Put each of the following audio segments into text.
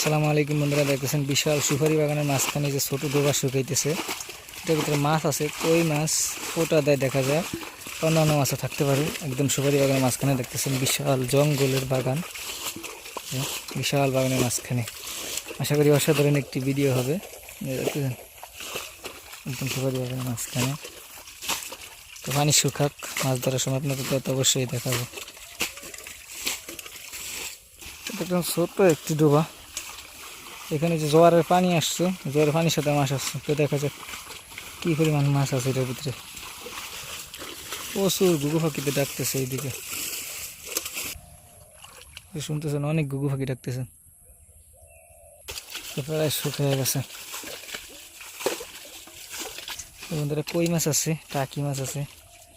আসসালামু আলাইকুম বন্ধুরা, দেখতেছেন বিশাল সুপারি বাগানের মাঝখানে যে ছোট ডোবা শুকাইতেছে। এটার ভিতরে মাছ আছে, কই মাছ ওটা দেয় দেখা যায়। অন্যান্য মাছও থাকতে পারে, একদম সুপারি বাগানের মাঝখানে দেখতেছেন বিশাল জঙ্গলের বাগান। বিশাল বাগানের মাঝখানে। আশা করি অসাধারণ একটি ভিডিও হবে। দেখতেছেন, একদম সুপারি বাগানের মাঝখানে। তো পানি শুকাক, মাছ ধরার সময় আপনাদের অবশ্যই দেখাবো। একদম ছোট্ট একটি ডোবা। এখানে যে জোয়ারের পানি আসছে, জোয়ারের পানির সাথে মাছ আসছে। তো দেখা যাক কী পরিমাণ মাছ আছে এটার ভিতরে। প্রচুর গুগু পাখিতে ডাকতেছে এইদিকে। শুনতেছেন, অনেক গুগু পাখি ডাকতেছেন প্রায় শুকিয়ে গেছে। বন্ধুরা, কই মাছ আছে? টাকি মাছ আছে।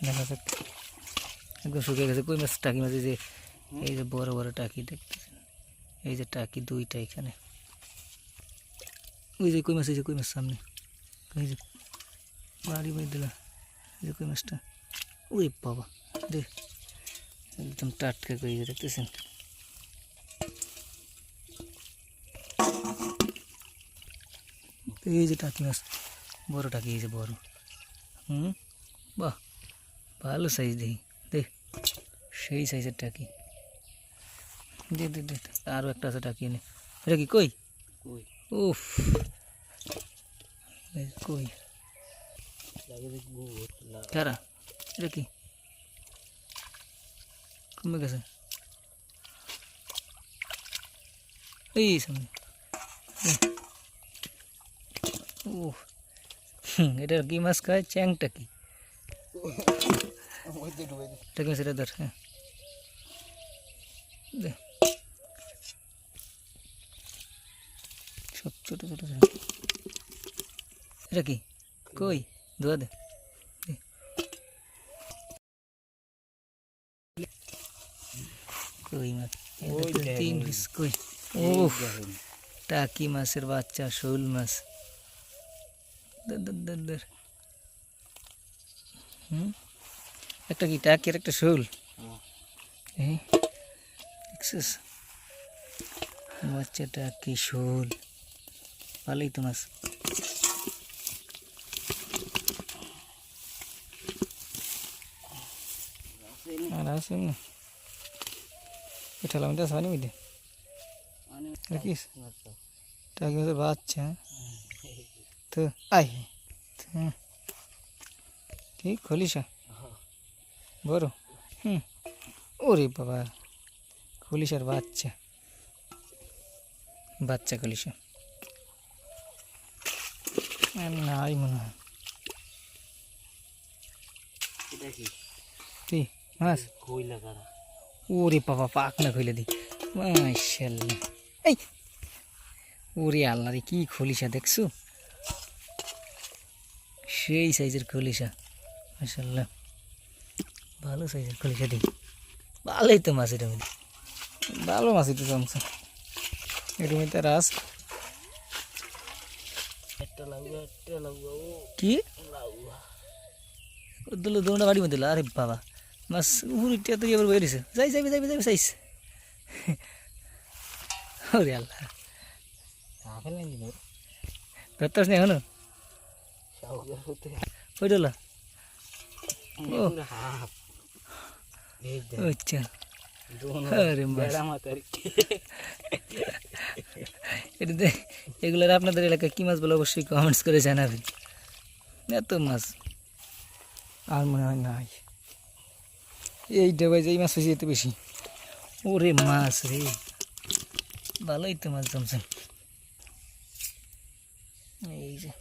দেখা যাক। একদম শুকিয়ে গেছে। কই মাছ? টাকি মাছ, এই যে এই যে বড় বড় টাকি দেখতেছেন। এই যে টাকি দুইটা এখানে। ওই যে কই মাছ এই যে কই মাছ সামনে এই যে বাড়ি বাড়ি দিলা এই যে কই মাছটা ওই বাবা দেখ একদম টাটকা কই যে দেখতেছেন এই যে টাকি মাছ বড় টাকি এই যে বড় হুম বাহ ভালো সাইজ দেখি দেখ সেই সাইজের টাকি দে দে দে আরও একটা আছে টাকি এনে এটা কি কই কই উফ কই কারা এটা কি কমে গেছে এই সামনে ও এটা কি মাছ খায় চ্যাংটা কি এটা কি মাছ ধর হ্যাঁ দে সব ছোট ছোট ছোট। এটা কি? কই? ধোয়া দে। কই মাছ। তিন পিস কই? ও টাকি মাছের বাচ্চা শোল মাছ। হুম? একটা কি টাকি আর একটা শোল? দেখছিস? বাচ্চাটা কি শোল। ভালোই তো মাছ আর আছে না উঠালাম এটা সানি মধ্যে দেখিস টাকি মাছের বাচ্চা তো আই তো, ঠিক খলিসা বড় হুম ওরে বাবা খলিশার বাচ্চা বাচ্চা খলিশা আর নাই মনে হয় মাছ ওরে বাবা পাক না খুলে দি মাশাল্লাহ এই ওরে আল্লাহ রে কি খলিশা দেখছ সেই সাইজের খলিশা মাশাল্লাহ ভালো সাইজের খলিশা দি ভালোই তো মাছ এটা ভালো মাছ এটা রাস একটা লাগবে একটা লাগবে ও কি দিল দোনটা বাড়ি মধ্যে আরে বাবা মাছ টিয়া তো এবার বেরিয়েছে যাই যাবি যাবি যাবি চাইস ওরে আল্লাহ ধরতাস নি এখনও শাউকের হতে ওই ডলা ও। পুরো হাফ এই দেখ আচ্ছা দোনো আরে মাছ বেড়া মাতার এটা দে এগুলোর আপনাদের এলাকায় কী মাছ বলে অবশ্যই কমেন্টস করে জানাবেন এত মাছ আর মনে হয় নাই এই ডেবাই যে এই মাছ হয়েছে এত বেশি ওরে মাছ রে ভালোই তো মাছ জমছে এই যে